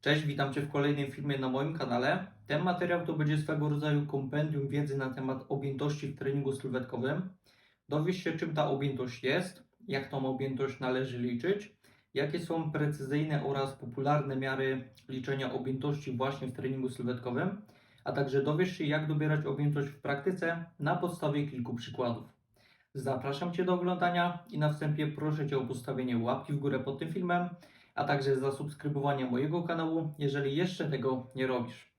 Cześć, witam Cię w kolejnym filmie na moim kanale. Ten materiał to będzie swego rodzaju kompendium wiedzy na temat objętości w treningu sylwetkowym. Dowiesz się, czym ta objętość jest, jak tą objętość należy liczyć, jakie są precyzyjne oraz popularne miary liczenia objętości właśnie w treningu sylwetkowym, a także dowiesz się, jak dobierać objętość w praktyce na podstawie kilku przykładów. Zapraszam Cię do oglądania i na wstępie proszę Cię o postawienie łapki w górę pod tym filmem, a także zasubskrybowanie mojego kanału, jeżeli jeszcze tego nie robisz.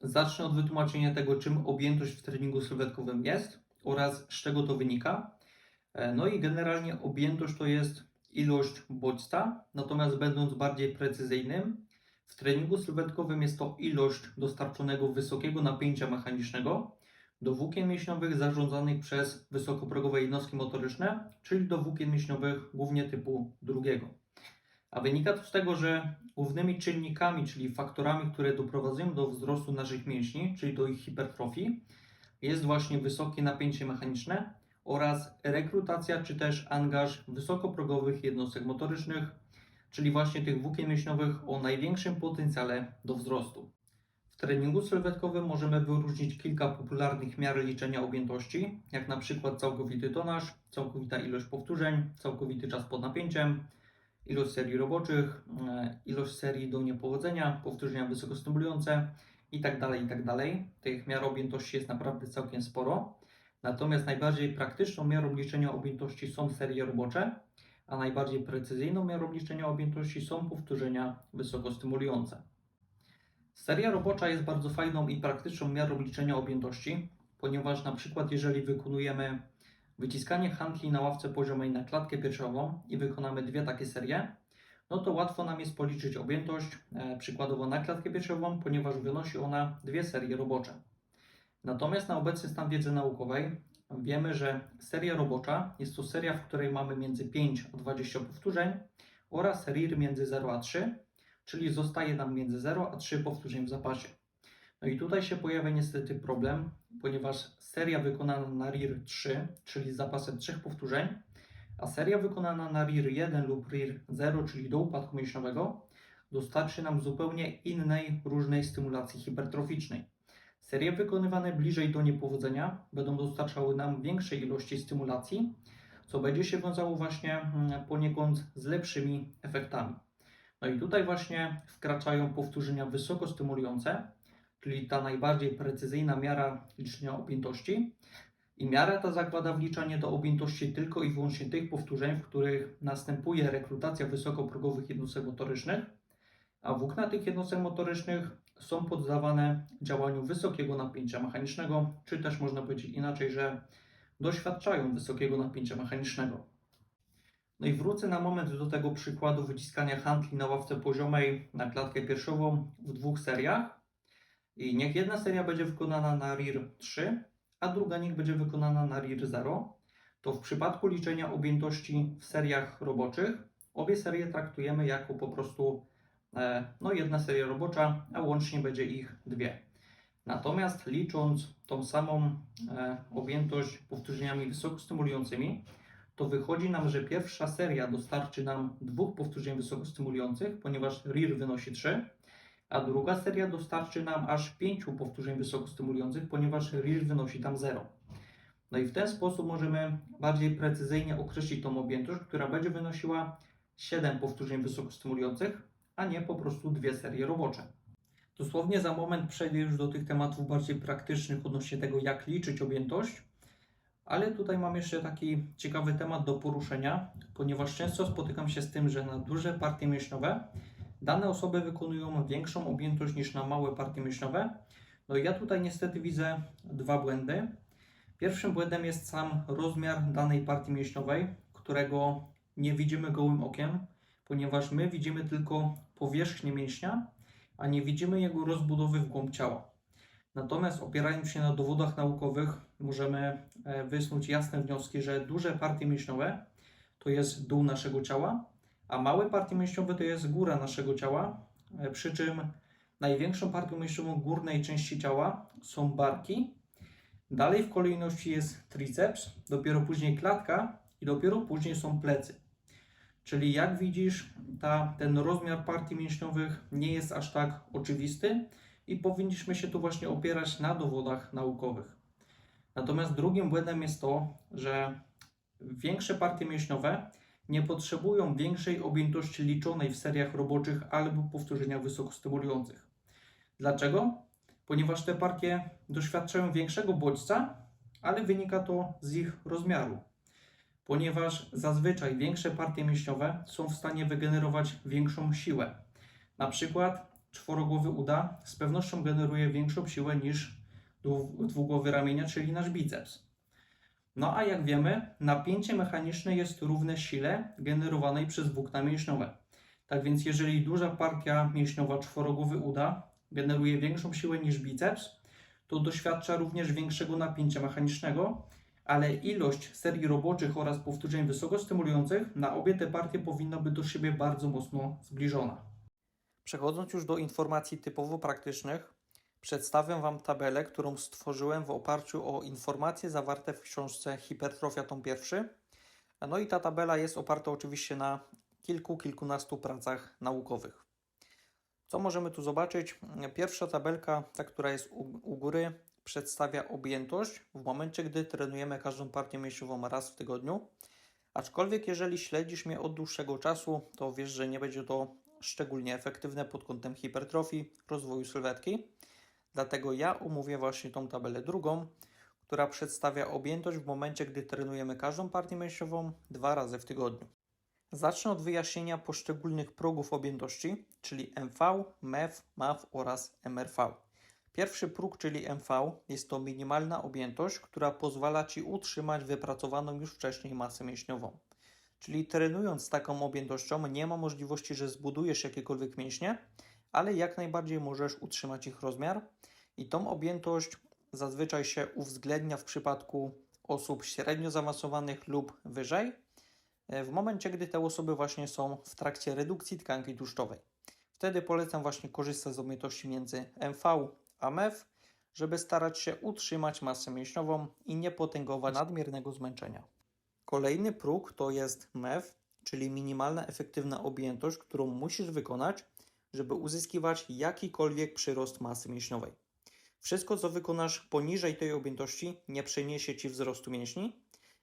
Zacznę od wytłumaczenia tego, czym objętość w treningu sylwetkowym jest oraz z czego to wynika. E, No i generalnie objętość to jest ilość bodźca, natomiast będąc bardziej precyzyjnym, w treningu sylwetkowym jest to ilość dostarczonego wysokiego napięcia mechanicznego do włókien mięśniowych zarządzanych przez wysokoprogowe jednostki motoryczne, czyli do włókien mięśniowych głównie typu drugiego. A wynika to z tego, że głównymi czynnikami, czyli faktorami, które doprowadzają do wzrostu naszych mięśni, czyli do ich hipertrofii, jest właśnie wysokie napięcie mechaniczne oraz rekrutacja czy też angaż wysokoprogowych jednostek motorycznych, czyli właśnie tych włókien mięśniowych o największym potencjale do wzrostu. W treningu sylwetkowym możemy wyróżnić kilka popularnych miar liczenia objętości, jak na przykład całkowity tonaż, całkowita ilość powtórzeń, całkowity czas pod napięciem, ilość serii roboczych, e, ilość serii do niepowodzenia, powtórzenia wysokostymulujące itd. itd. Tych miar objętości jest naprawdę całkiem sporo. Natomiast najbardziej praktyczną miarą liczenia objętości są serie robocze, a najbardziej precyzyjną miarą liczenia objętości są powtórzenia wysokostymulujące. Seria robocza jest bardzo fajną i praktyczną miarą liczenia objętości, ponieważ na przykład jeżeli wykonujemy wyciskanie handli na ławce poziomej na klatkę piersiową i wykonamy dwie takie serie, no to łatwo nam jest policzyć objętość, e, przykładowo na klatkę piersiową, ponieważ wynosi ona dwie serie robocze. Natomiast na obecny stan wiedzy naukowej wiemy, że seria robocza jest to seria, w której mamy między 5 a 20 powtórzeń oraz RIR między 0 a 3, czyli zostaje nam między 0 a 3 powtórzeń w zapasie. No i tutaj się pojawia niestety problem, ponieważ seria wykonana na RIR 3, czyli z zapasem 3 powtórzeń, a seria wykonana na RIR 1 lub RIR 0, czyli do upadku mięśniowego, dostarczy nam zupełnie innej, różnej stymulacji hipertroficznej. Serie wykonywane bliżej do niepowodzenia będą dostarczały nam większej ilości stymulacji, co będzie się wiązało właśnie mm, poniekąd z lepszymi efektami. No i tutaj właśnie wkraczają powtórzenia wysokostymulujące, czyli ta najbardziej precyzyjna miara liczenia objętości. I miara ta zakłada wliczanie do objętości tylko i wyłącznie tych powtórzeń, w których następuje rekrutacja wysokoprogowych jednostek motorycznych, a włókna tych jednostek motorycznych są poddawane działaniu wysokiego napięcia mechanicznego, czy też można powiedzieć inaczej, że doświadczają wysokiego napięcia mechanicznego. No i wrócę na moment do tego przykładu wyciskania handli na ławce poziomej na klatkę piersiową w dwóch seriach. I niech jedna seria będzie wykonana na RIR 3, a druga niech będzie wykonana na RIR 0. To w przypadku liczenia objętości w seriach roboczych, obie serie traktujemy jako po prostu e, no, jedna seria robocza, a łącznie będzie ich dwie. Natomiast licząc tą samą e, objętość powtórzeniami wysokostymulującymi, to wychodzi nam, że pierwsza seria dostarczy nam dwóch powtórzeń wysokostymulujących, ponieważ RIR wynosi 3, a druga seria dostarczy nam aż pięciu powtórzeń wysokostymulujących, ponieważ RIR wynosi tam 0. No i w ten sposób możemy bardziej precyzyjnie określić tą objętość, która będzie wynosiła 7 powtórzeń wysokostymulujących, a nie po prostu dwie serie robocze. Dosłownie za moment przejdę już do tych tematów bardziej praktycznych odnośnie tego, jak liczyć objętość, ale tutaj mam jeszcze taki ciekawy temat do poruszenia, ponieważ często spotykam się z tym, że na duże partie mięśniowe dane osoby wykonują większą objętość niż na małe partie mięśniowe. No ja tutaj niestety widzę dwa błędy. Pierwszym błędem jest sam rozmiar danej partii mięśniowej, którego nie widzimy gołym okiem, ponieważ my widzimy tylko powierzchnię mięśnia, a nie widzimy jego rozbudowy w głąb ciała. Natomiast opierając się na dowodach naukowych, możemy e, wysnuć jasne wnioski, że duże partie mięśniowe to jest dół naszego ciała, a małe partie mięśniowe to jest góra naszego ciała, e, przy czym największą partią mięśniową górnej części ciała są barki, dalej w kolejności jest triceps, dopiero później klatka i dopiero później są plecy. Czyli jak widzisz, ta, ten rozmiar partii mięśniowych nie jest aż tak oczywisty i powinniśmy się tu właśnie opierać na dowodach naukowych. Natomiast drugim błędem jest to, że większe partie mięśniowe nie potrzebują większej objętości liczonej w seriach roboczych albo powtórzeniach wysokostymulujących. Dlaczego? Ponieważ te partie doświadczają większego bodźca, ale wynika to z ich rozmiaru. Ponieważ zazwyczaj większe partie mięśniowe są w stanie wygenerować większą siłę. Na przykład czworogłowy uda z pewnością generuje większą siłę niż dwu- dwugłowy ramienia, czyli nasz biceps. No a jak wiemy, napięcie mechaniczne jest równe sile generowanej przez włókna mięśniowe. Tak więc jeżeli duża partia mięśniowa czworogłowy uda generuje większą siłę niż biceps, to doświadcza również większego napięcia mechanicznego, ale ilość serii roboczych oraz powtórzeń wysokostymulujących na obie te partie powinna być do siebie bardzo mocno zbliżona. Przechodząc już do informacji typowo praktycznych, przedstawię Wam tabelę, którą stworzyłem w oparciu o informacje zawarte w książce Hipertrofia tom pierwszy. No i ta tabela jest oparta oczywiście na kilku, kilkunastu pracach naukowych. Co możemy tu zobaczyć? Pierwsza tabelka, ta która jest u, u góry, przedstawia objętość w momencie, gdy trenujemy każdą partię mięśniową raz w tygodniu. Aczkolwiek jeżeli śledzisz mnie od dłuższego czasu, to wiesz, że nie będzie to szczególnie efektywne pod kątem hipertrofii, rozwoju sylwetki. Dlatego ja omówię właśnie tą tabelę drugą, która przedstawia objętość w momencie, gdy trenujemy każdą partię mięśniową dwa razy w tygodniu. Zacznę od wyjaśnienia poszczególnych progów objętości, czyli MV, MEV, MAV oraz MRV. Pierwszy próg, czyli MV, jest to minimalna objętość, która pozwala Ci utrzymać wypracowaną już wcześniej masę mięśniową. Czyli trenując taką objętością nie ma możliwości, że zbudujesz jakiekolwiek mięśnie, ale jak najbardziej możesz utrzymać ich rozmiar i tą objętość zazwyczaj się uwzględnia w przypadku osób średnio zaawansowanych lub wyżej, e, w momencie, gdy te osoby właśnie są w trakcie redukcji tkanki tłuszczowej. Wtedy polecam właśnie korzystać z objętości między MV a MEV, żeby starać się utrzymać masę mięśniową i nie potęgować nadmiernego zmęczenia. Kolejny próg to jest MEV, czyli minimalna efektywna objętość, którą musisz wykonać, żeby uzyskiwać jakikolwiek przyrost masy mięśniowej. Wszystko, co wykonasz poniżej tej objętości, nie przyniesie Ci wzrostu mięśni,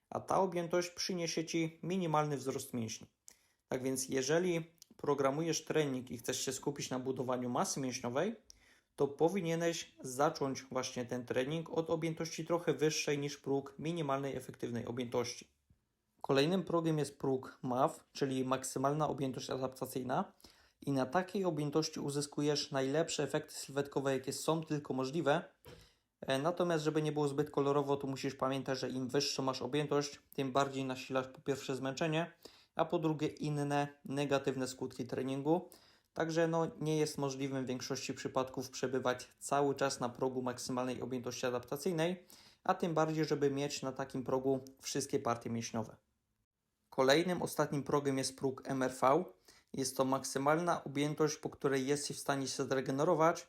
a ta objętość przyniesie Ci minimalny wzrost mięśni. Tak więc, jeżeli programujesz trening i chcesz się skupić na budowaniu masy mięśniowej, to powinieneś zacząć właśnie ten trening od objętości trochę wyższej niż próg minimalnej efektywnej objętości. Kolejnym progiem jest próg MAV, czyli maksymalna objętość adaptacyjna. I na takiej objętości uzyskujesz najlepsze efekty sylwetkowe, jakie są tylko możliwe. E, Natomiast, żeby nie było zbyt kolorowo, to musisz pamiętać, że im wyższą masz objętość, tym bardziej nasilasz po pierwsze zmęczenie, a po drugie inne negatywne skutki treningu. Także no, nie jest możliwym w większości przypadków przebywać cały czas na progu maksymalnej objętości adaptacyjnej, a tym bardziej, żeby mieć na takim progu wszystkie partie mięśniowe. Kolejnym, ostatnim progiem jest próg MRV. Jest to maksymalna objętość, po której jesteś w stanie się zregenerować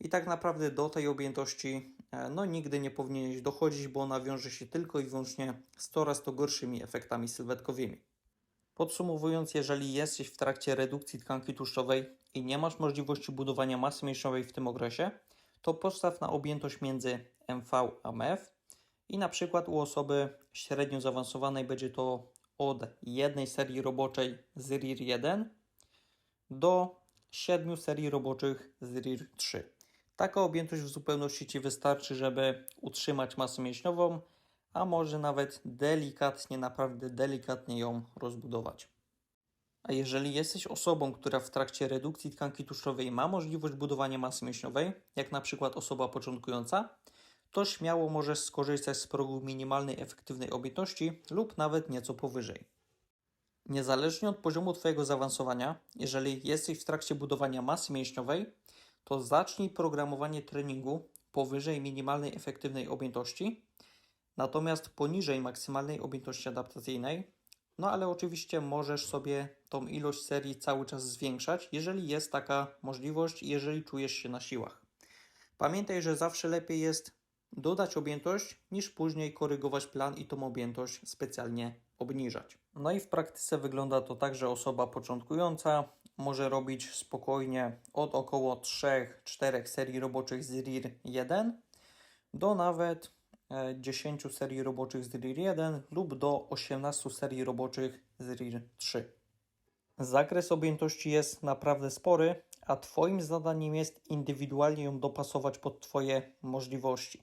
i tak naprawdę do tej objętości e, no, nigdy nie powinieneś dochodzić, bo ona wiąże się tylko i wyłącznie z coraz to gorszymi efektami sylwetkowymi. Podsumowując, jeżeli jesteś w trakcie redukcji tkanki tłuszczowej i nie masz możliwości budowania masy mięśniowej w tym okresie, to postaw na objętość między MV a MEV i na przykład u osoby średnio zaawansowanej będzie to od jednej serii roboczej z RIR 1 do 7 serii roboczych z RIR 3. Taka objętość w zupełności Ci wystarczy, żeby utrzymać masę mięśniową, a może nawet delikatnie, naprawdę delikatnie ją rozbudować. A jeżeli jesteś osobą, która w trakcie redukcji tkanki tłuszczowej ma możliwość budowania masy mięśniowej, jak na przykład osoba początkująca, to śmiało możesz skorzystać z progu minimalnej efektywnej objętości lub nawet nieco powyżej. Niezależnie od poziomu Twojego zaawansowania, jeżeli jesteś w trakcie budowania masy mięśniowej, to zacznij programowanie treningu powyżej minimalnej efektywnej objętości, natomiast poniżej maksymalnej objętości adaptacyjnej. No ale oczywiście możesz sobie tą ilość serii cały czas zwiększać, jeżeli jest taka możliwość, jeżeli czujesz się na siłach. Pamiętaj, że zawsze lepiej jest dodać objętość, niż później korygować plan i tą objętość specjalnie obniżać. No i w praktyce wygląda to tak, że osoba początkująca może robić spokojnie od około 3-4 serii roboczych z RIR 1 do nawet e, 10 serii roboczych z RIR 1 lub do 18 serii roboczych z RIR 3. Zakres objętości jest naprawdę spory, a Twoim zadaniem jest indywidualnie ją dopasować pod Twoje możliwości.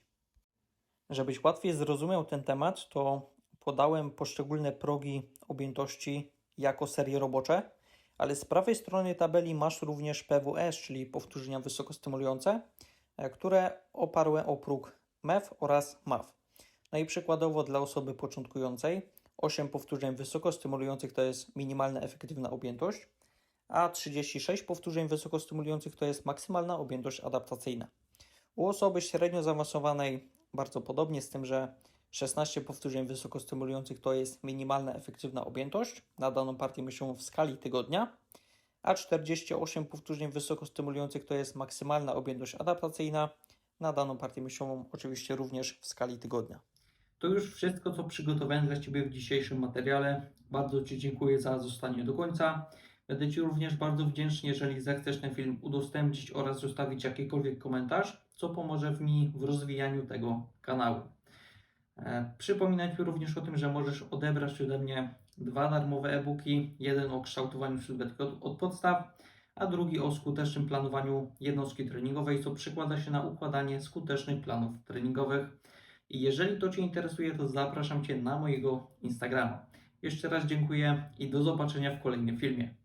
Żebyś łatwiej zrozumiał ten temat, to podałem poszczególne progi objętości jako serie robocze, ale z prawej strony tabeli masz również PWS, czyli powtórzenia wysokostymulujące, e, które oparły o próg MEF oraz MAF. No i przykładowo dla osoby początkującej 8 powtórzeń wysokostymulujących to jest minimalna efektywna objętość, a 36 powtórzeń wysokostymulujących to jest maksymalna objętość adaptacyjna. U osoby średnio zaawansowanej bardzo podobnie, z tym, że 16 powtórzeń wysokostymulujących to jest minimalna efektywna objętość na daną partię myślową w skali tygodnia, a 48 powtórzeń wysokostymulujących to jest maksymalna objętość adaptacyjna na daną partię myślową, oczywiście również w skali tygodnia. To już wszystko, co przygotowałem dla Ciebie w dzisiejszym materiale. Bardzo Ci dziękuję za zostanie do końca. Będę Ci również bardzo wdzięczny, jeżeli zechcesz ten film udostępnić oraz zostawić jakikolwiek komentarz, co pomoże mi w rozwijaniu tego kanału. E, Przypominam Ci również o tym, że możesz odebrać ode mnie dwa darmowe e-booki. Jeden o kształtowaniu sylwetki od, od podstaw, a drugi o skutecznym planowaniu jednostki treningowej, co przekłada się na układanie skutecznych planów treningowych. I jeżeli to Cię interesuje, to zapraszam Cię na mojego Instagrama. Jeszcze raz dziękuję i do zobaczenia w kolejnym filmie.